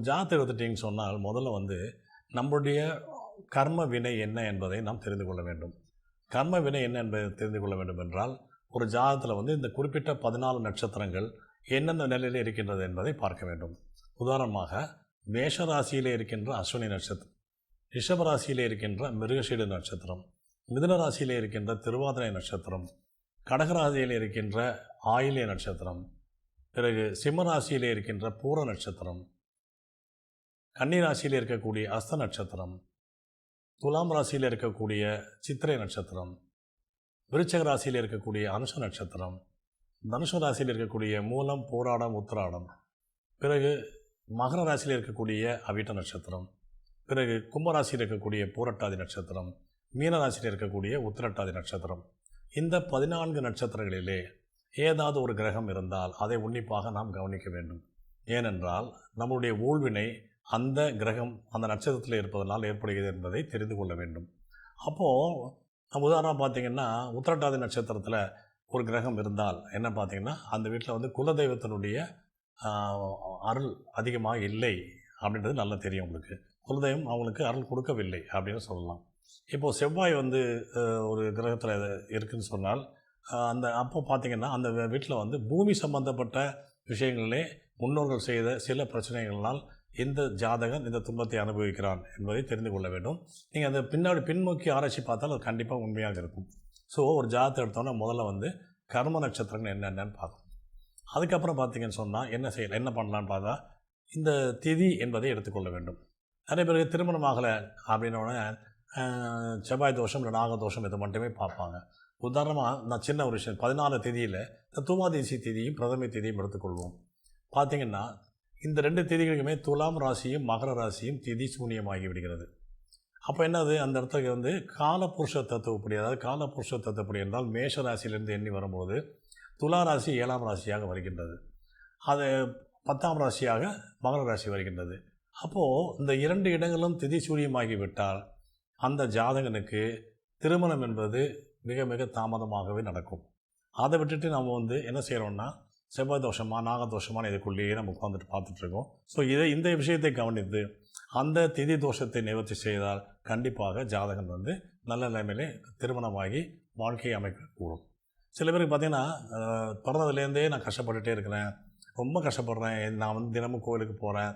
ஜாதகம் எடுத்துட்டிங்கன்னு சொன்னால் முதல்ல வந்து நம்முடைய கர்ம வினை என்ன என்பதை நாம் தெரிந்து கொள்ள வேண்டும். கர்ம வினை என்ன என்பதை தெரிந்து கொள்ள வேண்டும் என்றால் ஒரு ஜாதகத்தில் வந்து இந்த குறிப்பிட்ட பதினாலு நட்சத்திரங்கள் எந்தெந்த நிலையில் இருக்கின்றது என்பதை பார்க்க வேண்டும். உதாரணமாக மேஷராசியிலே இருக்கின்ற அஸ்வினி நட்சத்திரம் ரிஷப ராசியிலே இருக்கின்ற மிருகசீடு நட்சத்திரம் மிதுன ராசியிலே இருக்கின்ற திருவாதிரை நட்சத்திரம் கடகராசியில் இருக்கின்ற ஆயிலிய நட்சத்திரம் பிறகு சிம்மராசியிலே இருக்கின்ற பூர நட்சத்திரம் கன்னி ராசியில் இருக்கக்கூடிய அஸ்த நட்சத்திரம் துலாம் ராசியில் இருக்கக்கூடிய சித்திரை நட்சத்திரம் விருச்சக ராசியில் இருக்கக்கூடிய அனுஷ நட்சத்திரம் தனுஷ ராசியில் இருக்கக்கூடிய மூலம் போராடம் உத்திராடம் பிறகு மகர ராசியில் இருக்கக்கூடிய அவிட்ட நட்சத்திரம் பிறகு கும்பராசியில் இருக்கக்கூடிய பூரட்டாதி நட்சத்திரம் மீன ராசியில் இருக்கக்கூடிய உத்திரட்டாதி நட்சத்திரம். இந்த பதினான்கு நட்சத்திரங்களிலே ஏதாவது ஒரு கிரகம் இருந்தால் அதை உன்னிப்பாக நாம் கவனிக்க வேண்டும். ஏனென்றால் நம்முடைய ஊழ்வினை அந்த கிரகம் அந்த நட்சத்திரத்தில் இருப்பதனால் ஏற்படுகிறது என்பதை தெரிந்து கொள்ள வேண்டும். அப்போது நம்ம உதாரணம் பார்த்தீங்கன்னா உத்திரட்டாதி நட்சத்திரத்தில் ஒரு கிரகம் இருந்தால் என்ன பார்த்தீங்கன்னா அந்த வீட்டில் வந்து குலதெய்வத்தினுடைய அருள் அதிகமாக இல்லை அப்படின்றது நல்லா தெரியும் உங்களுக்கு. குலதெய்வம் அவங்களுக்கு அருள் கொடுக்கவில்லை அப்படின்னு சொல்லலாம். இப்போது செவ்வாய் வந்து ஒரு கிரகத்தில் இருக்குதுன்னு சொன்னால் அந்த அப்போ பார்த்தீங்கன்னா அந்த வீட்டில் வந்து பூமி சம்பந்தப்பட்ட விஷயங்களிலே முன்னோர்கள் செய்த சில பிரச்சனைகளால் இந்த ஜாதகன் இந்த துன்பத்தை அனுபவிக்கிறான் என்பதை தெரிந்து கொள்ள வேண்டும். நீங்கள் அந்த பின்னாடி பின்னோக்கி ஆராய்ச்சி பார்த்தால் அது கண்டிப்பாக உண்மையாக இருக்கும். ஸோ ஒரு ஜாதகத்தை எடுத்தோன்னா முதல்ல வந்து கர்ம நட்சத்திரங்கள் என்னென்னு பார்க்கணும். அதுக்கப்புறம் பார்த்தீங்கன்னு சொன்னால் என்ன செய்யலாம் என்ன பண்ணலான்னு பார்த்தா இந்த திதி என்பதை எடுத்துக்கொள்ள வேண்டும். நிறைய பேருக்கு திருமணம் ஆகலை அப்படின்னோடனே செவ்வாய் தோஷம் இல்லை நாக தோஷம் இது மட்டுமே பார்ப்பாங்க. உதாரணமாக நான் சின்ன ஒரு விஷயம் பதினாலு திதியில் இந்த தூமாதேசி திதியும் பிரதமை திதியும் எடுத்துக்கொள்வோம். பார்த்தீங்கன்னா இந்த ரெண்டு திதிகளுக்குமே துலாம் ராசியும் மகர ராசியும் திதி சூன்யமாகி விடுகிறது அப்போ என்னது? அந்த இடத்துக்கு வந்து காலபுருஷ தத்துவப்படி அதாவது காலபுருஷ தத்துவப்படி என்றால் மேஷ ராசியிலிருந்து எண்ணி வரும்போது துலா ராசி ஏழாம் ராசியாக வருகின்றது. அது பத்தாம் ராசியாக மகர ராசி வருகின்றது. அப்போது இந்த இரண்டு இடங்களும் திதி சூரியமாகி விட்டால் அந்த ஜாதகனுக்கு திருமணம் என்பது மிக மிக தாமதமாகவே நடக்கும். அதை விட்டுட்டு நம்ம வந்து என்ன செய்கிறோன்னா செவ்வாய் தோஷமாக நாகதோஷமான இதுக்குள்ளேயே நம்ம உட்காந்துட்டு பார்த்துட்ருக்கோம். ஸோ இதை இந்த விஷயத்தை கவனித்து அந்த திதி தோஷத்தை நிவர்த்தி செய்தால் கண்டிப்பாக ஜாதகன் வந்து நல்ல நிலைமையிலே திருமணமாகி வாழ்க்கையை அமைக்கக்கூடும். சில பேருக்கு பார்த்தீங்கன்னா பிறந்ததுலேருந்தே நான் கஷ்டப்பட்டுட்டே இருக்கிறேன். ரொம்ப கஷ்டப்படுறேன். நான் வந்து தினமும் கோயிலுக்கு போகிறேன்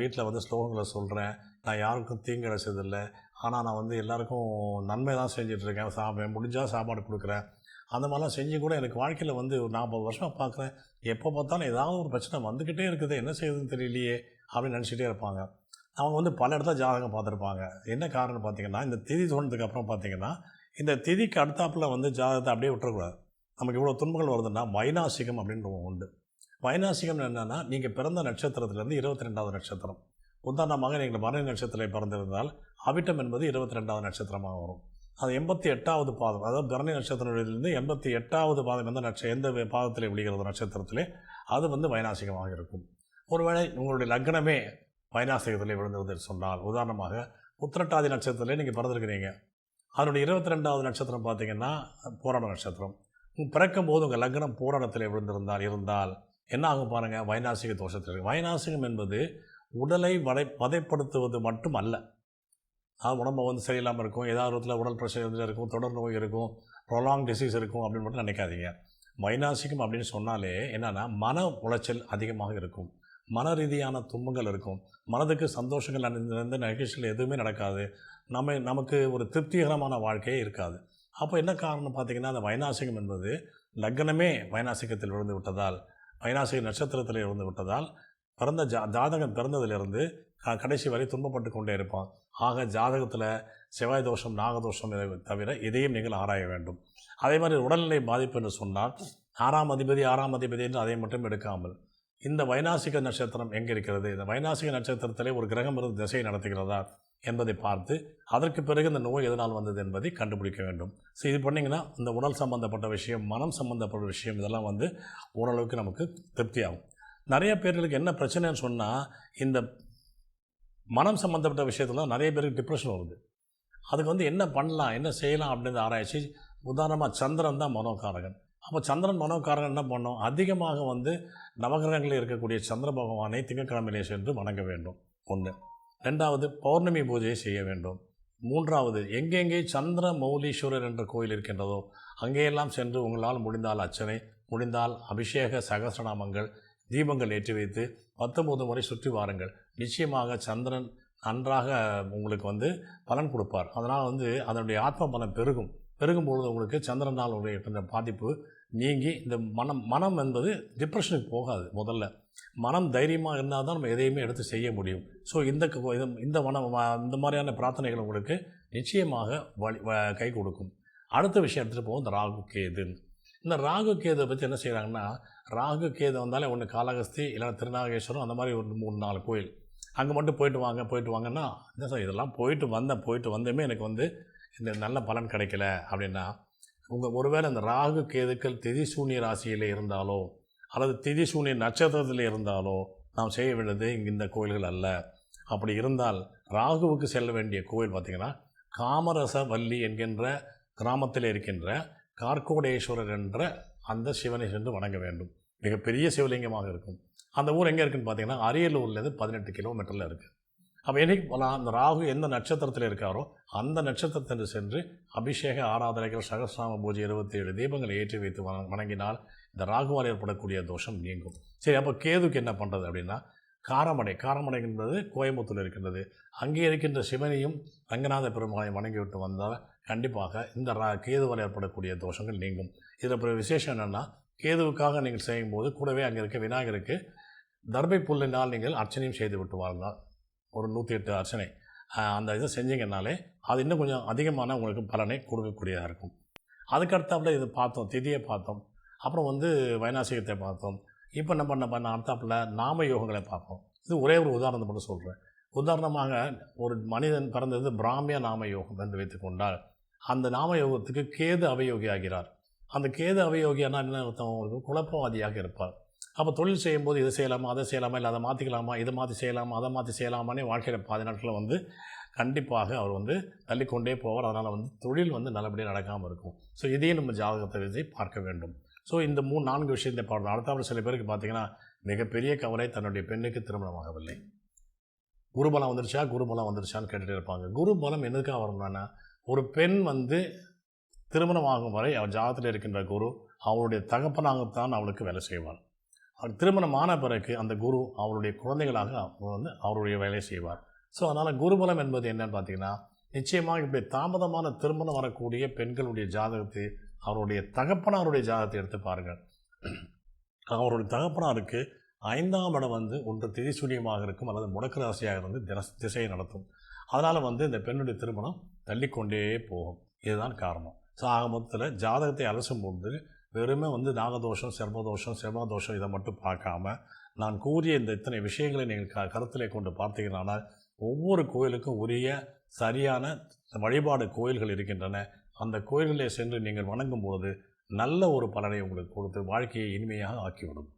வீட்டில் வந்து ஸ்லோகங்களை சொல்கிறேன் நான் யாருக்கும் தீங்கு அடைச்சதில்லை ஆனால் நான் வந்து எல்லாருக்கும் நன்மை தான் செஞ்சிட்ருக்கேன். சாப்பிட்றேன் முடிஞ்சால் சாப்பாடு கொடுக்குறேன். அந்த மாதிரிலாம் செஞ்சு கூட எனக்கு வாழ்க்கையில் வந்து ஒரு நாற்பது வருஷம் பார்க்குறேன். எப்போ பார்த்தாலும் ஏதாவது ஒரு பிரச்சனை வந்துக்கிட்டே இருக்குது. என்ன செய்யுதுன்னு தெரியலையே அப்படின்னு நினச்சிட்டே இருப்பாங்க. அவங்க வந்து பல இடத்துல ஜாதகம் பார்த்துருப்பாங்க. என்ன காரணம் பார்த்தீங்கன்னா இந்த திதி தோணுதுக்கு அப்புறம் பார்த்தீங்கன்னா இந்த திதிக்கு அடுத்தாப்பில் வந்து ஜாதகத்தை அப்படியே விட்டுறக்கூடாது. நமக்கு இவ்வளோ துன்பங்கள் வருதுன்னா வைனாசிகம் அப்படின்ற உண்டு. வைனாசிகம் என்னென்னா நீங்கள் பிறந்த நட்சத்திரத்துலேருந்து இருபத்தி ரெண்டாவது நட்சத்திரம். உதாரணமாக நீங்கள் மரண நட்சத்திரத்தில் பிறந்திருந்தால் அவிட்டம் என்பது இருபத்தி ரெண்டாவது நட்சத்திரமாக வரும். அது எண்பத்தி எட்டாவது பாதம். அதாவது தரணி நட்சத்திரத்திலிருந்து எண்பத்தி எட்டாவது பாதம் எந்த நட்ச எந்த பாதத்தில் விழுகிறது நட்சத்திரத்திலே அது வந்து வைநாசிகமாக இருக்கும். ஒருவேளை உங்களுடைய லக்னமே வைநாசிகத்தில் விழுந்தது சொன்னால் உதாரணமாக உத்திரட்டாதி நட்சத்திரத்திலே நீங்கள் பிறந்திருக்கிறீங்க. அதனுடைய இருபத்தி ரெண்டாவது நட்சத்திரம் பார்த்தீங்கன்னா போராட நட்சத்திரம். பிறக்கும் போது உங்கள் லக்னம் போராடத்தில் விழுந்திருந்தால் இருந்தால் என்ன ஆகும் பாருங்கள் வைநாசிக தோஷத்தில் வைநாசிகம் என்பது உடலை வடை வதைப்படுத்துவது மட்டும் அல்ல உடம்பு வந்து சரியில்லாமல் இருக்கும். ஏதாவது விதத்தில் உடல் பிரச்சனை வந்து இருக்கும் தொடர் நோய் இருக்கும் ப்ரொலாங் டிசீஸ் இருக்கும் அப்படின்னு மட்டும் நினைக்காதீங்க. மைனாசிக்கும் அப்படின்னு சொன்னாலே என்னென்னா மன உளைச்சல் அதிகமாக இருக்கும். மன ரீதியான துன்பங்கள் இருக்கும். மனதுக்கு சந்தோஷங்கள் நிறைந்த நிகழ்ச்சிகள் எதுவுமே நடக்காது. நம்ம நமக்கு ஒரு திருப்திகரமான வாழ்க்கையே இருக்காது. அப்போ என்ன காரணம் பார்த்தீங்கன்னா அந்த வைனாசிகம் என்பது லக்னமே வைனாசிகத்தில் விழுந்து விட்டதால் வைனாசிக நட்சத்திரத்தில் இருந்து விட்டதால் பிறந்த ஜா ஜாதகம் பிறந்ததுலேருந்து க- கடைசி வரை துன்பப்பட்டு கொண்டே இருப்பான். ஆக ஜாதகத்தில் செவ்வாய் தோஷம் நாகதோஷம் இதை தவிர இதையும் நீங்கள் ஆராய வேண்டும். அதே மாதிரி உடல்நிலை பாதிப்பு என்று சொன்னால் ஆறாம் அதிபதி ஆறாம் அதிபதி என்று அதை மட்டும் எடுக்காமல் இந்த வைநாசிக நட்சத்திரம் எங்கே இருக்கிறது? இந்த வைநாசிக நட்சத்திரத்திலே ஒரு கிரகம் இருந்து திசையை நடத்துகிறதா என்பதை பார்த்து அதற்கு பிறகு இந்த நோய் எதனால் வந்தது என்பதை கண்டுபிடிக்க வேண்டும். ஸோ இது பண்ணிங்கன்னா இந்த உடல் சம்பந்தப்பட்ட விஷயம் மனம் சம்பந்தப்பட்ட விஷயம் இதெல்லாம் வந்து ஓரளவுக்கு நமக்கு திருப்தியாகும். நிறைய பேர்களுக்கு என்ன பிரச்சனைன்னு சொன்னால் இந்த மனம் சம்மந்தப்பட்ட விஷயத்தில் நிறைய பேருக்கு டிப்ரெஷன் வருது. அதுக்கு வந்து என்ன பண்ணலாம் என்ன செய்யலாம் அப்படின்ற ஆராய்ச்சி. உதாரணமாக சந்திரன் தான் மனோகாரகன். அப்போ சந்திரன் மனோகாரகன் என்ன பண்ணோம்? அதிகமாக வந்து நவகிரகங்களில் இருக்கக்கூடிய சந்திர பகவானை திங்கக்கிழமையிலே சென்று வணங்க வேண்டும். ஒன்று ரெண்டாவது பௌர்ணமி பூஜையை செய்ய வேண்டும். மூன்றாவது எங்கெங்கே சந்திர மௌலீஸ்வரர் என்ற கோயில் இருக்கின்றதோ அங்கேயெல்லாம் சென்று உங்களால் முடிந்தால் அர்ச்சனை முடிந்தால் அபிஷேக சகசிரநாமங்கள் தீபங்கள் ஏற்றி வைத்து பத்தொம்போது முறை சுற்றி வாருங்கள். நிச்சயமாக சந்திரன் நன்றாக உங்களுக்கு வந்து பலன் கொடுப்பார். அதனால் வந்து அதனுடைய ஆத்ம பலம் பெருகும். பெருகும் பொழுது உங்களுக்கு சந்திரனால் உடைய பாதிப்பு நீங்கி இந்த மனம் மனம் என்பது டிப்ரெஷனுக்கு போகாது முதல்ல. மனம் தைரியமாக இருந்தால் தான் நம்ம எதையுமே எடுத்து செய்ய முடியும். ஸோ இந்த இது- இந்த மனம் இந்த மாதிரியான பிரார்த்தனைகள் உங்களுக்கு நிச்சயமாக வழி வ- கை கொடுக்கும். அடுத்த விஷயம் எடுத்துகிட்டு போவோம். இந்த ராகு கேதுன்னு இந்த ராகு கேதை பற்றி என்ன செய்கிறாங்கன்னா ராகு கேது வந்தாலே ஒன்று காளகஸ்தி இல்லைன்னா திருநாகேஸ்வரம் அந்த மாதிரி ஒரு மூணு நாலு கோயில். அங்கே மட்டும் போயிட்டு வாங்க போயிட்டு வாங்கன்னா என்ன சார் இதெல்லாம் போயிட்டு வந்தேன் போயிட்டு வந்தேமே எனக்கு வந்து இந்த நல்ல பலன் கிடைக்கல அப்படின்னா உங்கள் ஒருவேளை இந்த ராகு கேதுக்கள் திதி சூன்ய ராசியில் இருந்தாலோ அல்லது திதி சூன்ய நட்சத்திரத்தில் இருந்தாலோ நாம் செய்ய வேண்டியது இங்கே இந்த கோயில்கள் அல்ல. அப்படி இருந்தால் ராகுவுக்கு செல்ல வேண்டிய கோயில் பார்த்திங்கன்னா காமரச வள்ளி என்கின்ற கிராமத்தில் இருக்கின்ற கார்கோடேஸ்வரர் என்ற அந்த சிவனை சென்று வணங்க வேண்டும். மிகப்பெரிய சிவலிங்கமாக இருக்கும். அந்த ஊர் எங்கே இருக்குன்னு பார்த்தீங்கன்னா அரியலூர்லேருந்து பதினெட்டு கிலோமீட்டரில் இருக்குது அப்போ என்னைக்கு அந்த ராகு எந்த நட்சத்திரத்தில் இருக்காரோ அந்த நட்சத்திரத்தில் சென்று அபிஷேக ஆராதனைகள் சகசிராம பூஜை இருபத்தி ஏழு தீபங்களை ஏற்றி வைத்து வணங்கினால் இந்த ராகுவால் ஏற்படக்கூடிய தோஷம் நீங்கும். சரி அப்போ கேதுக்கு என்ன பண்ணுறது அப்படின்னா காரமடை காரமடை என்பது கோயம்புத்தூர் இருக்கின்றது. அங்கே இருக்கின்ற சிவனையும் ரங்கநாத பெருமாளையும் வணங்கிவிட்டு வந்தால் கண்டிப்பாக இந்த ரா கேதுவால் ஏற்படக்கூடிய தோஷங்கள் நீங்கும். இதில் பிற விசேஷம் என்னென்னா கேதுவுக்காக நீங்கள் செய்யும்போது கூடவே அங்கே இருக்க விநாயகருக்கு தர்பை புல்லினால் நீங்கள் அர்ச்சனையும் செய்து விட்டு வாழ்ந்தால். ஒரு நூற்றி எட்டு அர்ச்சனை அந்த இதை செஞ்சீங்கன்னாலே அது இன்னும் கொஞ்சம் அதிகமான உங்களுக்கு பலனை கொடுக்கக்கூடியதாக இருக்கும். அதுக்கடுத்தாப்புல இது பார்த்தோம் திதியை பார்த்தோம். அப்புறம் வந்து வைநாசிகத்தை பார்த்தோம். இப்போ நம்ம என்ன பண்ண அடுத்தாப்புல நாம யோகங்களை பார்ப்போம். இது ஒரே ஒரு உதாரணத்தை மட்டும் சொல்கிறேன் உதாரணமாக ஒரு மனிதன் பிறந்தது பிராமிய நாம யோகம் என்று வைத்துக்கொண்டால் அந்த நாமயோகத்துக்கு கேது அவயோகி ஆகிறார் அந்த கேது அவயோகியானா என்ன அர்த்தம்? குழப்பவாதியாக இருப்பார். அப்போ தொழில் செய்யும்போது இதை செய்யலாமா அதை செய்யலாமா இல்லை அதை மாற்றிக்கலாமா இதை மாற்றி செய்யலாமா அதை மாற்றி செய்யலாமான்னு வாழ்க்கையில் பாதி நாட்களில் வந்து கண்டிப்பாக அவர் வந்து தள்ளிக்கொண்டே போவார். அதனால் வந்து தொழில் வந்து நல்லபடியாக நடக்காமல் இருக்கும். ஸோ இதையும் நம்ம ஜாதகத்தை வச்சு பார்க்க வேண்டும். ஸோ இந்த மூணு நான்கு விஷயத்தை பார்க்கணும் அடுத்தாப்புல சில பேருக்கு பார்த்தீங்கன்னா மிகப்பெரிய கவலை தன்னுடைய பெண்ணுக்கு திருமணமாகவில்லை. குருபலம் வந்துருச்சா? குருபலம் வந்துருச்சான்னு கேட்டுகிட்டே இருப்பாங்க. குருபலம் எதுக்காக வரணும்னா ஒரு பெண் வந்து திருமணமாகும் வரை அவள் ஜாதத்தில் இருக்கின்ற குரு அவளுடைய தகப்பனாகத்தான் அவளுக்கு வேலை செய்வார். அவர் திருமணமான பிறகு அந்த குரு அவருடைய குழந்தைகளாக அவர் வந்து அவருடைய வேலையை செய்வார். ஸோ அதனால் குருபலம் என்பது என்னன்னு பார்த்தீங்கன்னா நிச்சயமாக இப்படி தாமதமான திருமணம் வரக்கூடிய பெண்களுடைய ஜாதகத்தை அவருடைய தகப்பனாருடைய ஜாதகத்தை எடுத்து பாருங்கள். அவருடைய தகப்பனாருக்கு ஐந்தாம் இடம் வந்து ஒன்று திதிசூரியமாக இருக்கும் அல்லது முடக்கு ராசியாக இருந்து தின திசையை நடத்தும். அதனால் வந்து இந்த பெண்ணுடைய திருமணம் தள்ளிக்கொண்டே போகும். இதுதான் காரணம். ஸோ ஆக மொத்தத்தில் ஜாதகத்தை அலசும் போது வெறுமே வந்து நாகதோஷம் சர்மதோஷம் செவ்வாதோஷம் இதை மட்டும் பார்க்காம நான் கூறிய இந்த இத்தனை விஷயங்களை நீங்கள் க கருத்திலே கொண்டு பார்த்தீங்கன்னா ஒவ்வொரு கோயிலுக்கும் உரிய சரியான வழிபாடு கோயில்கள் இருக்கின்றன. அந்த கோயில்களை சென்று நீங்கள் வணங்கும் பொழுது நல்ல ஒரு பலனை உங்களுக்கு கொடுத்து வாழ்க்கையை இனிமையாக ஆக்கிவிடும்.